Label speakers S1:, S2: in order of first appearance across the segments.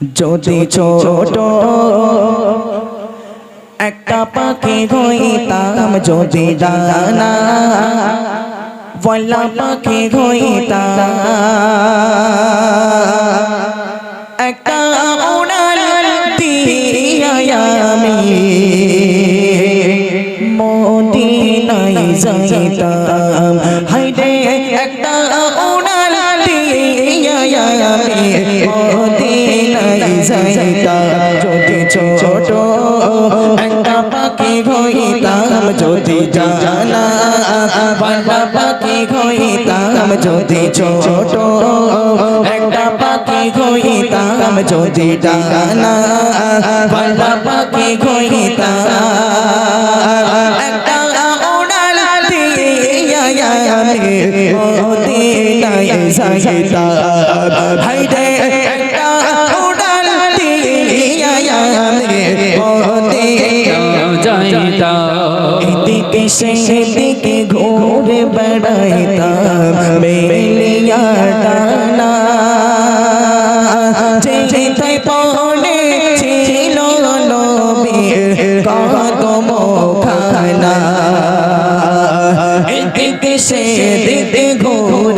S1: যদি ছোট একটা পাখি হইতাম যদি জানা বললাম পাখি হইতাম যদি জানা পাখি হইতাম? যদি ছোট একটা পাখি হইতাম? যদি বাবা পাখি হইতাম? একটা উড়াল দিয়া মদিনায় যাইতাম সেদিকে ঘুরে বেড়াইতাম মেলিয়া টানা যেতে পড়ে ছিল নবীর কদম খানা সেদিকে ঘুরে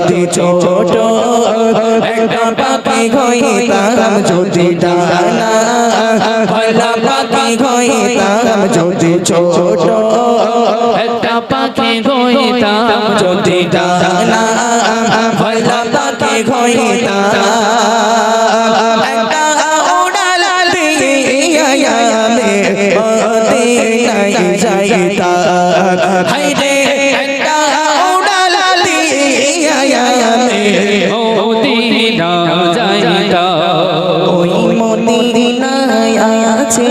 S1: যদি ছোট একটা পাখি হইতাম যদি ডানা ভলা পাখি হইতাম যদি ছোট
S2: একটা পাখি হইতাম
S1: যদি ডানা ভলা পাখি হইতাম একটা উড়াল দিয়া মদিনায় আছে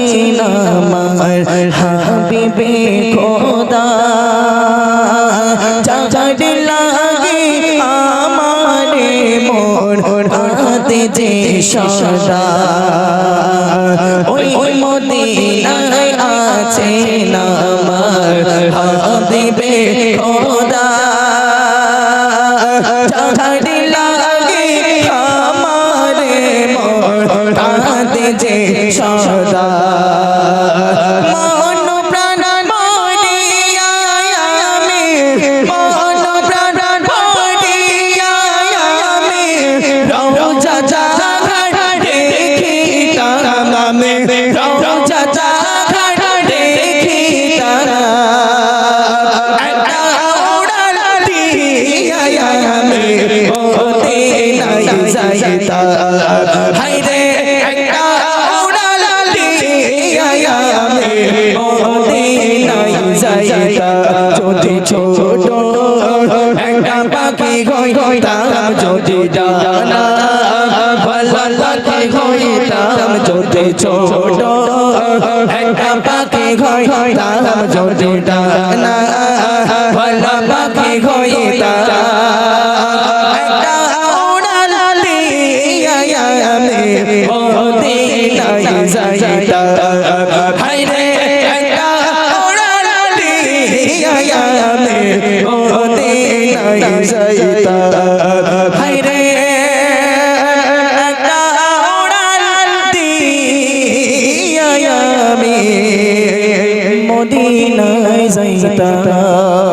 S1: আমার হাবিবে খোদা। চাচার লাগে আমারে মন হাতে যে সদা। ওই মদিনায় আছে আমার হাবিবে খোদা। চাচার হইতাম যদি ডানা ভালা পাখি হইতাম যদি ছোট, একটা পাখি হইতাম যদি ডানা ভালা পাখি হইতাম। একটা উড়াল দিয়া আমি মদিনায় যাইতাম। হায়রে একটা উড়াল দিয়া আমি মদিনায় যাইতাম। আমি মদিনায় যাইতাম।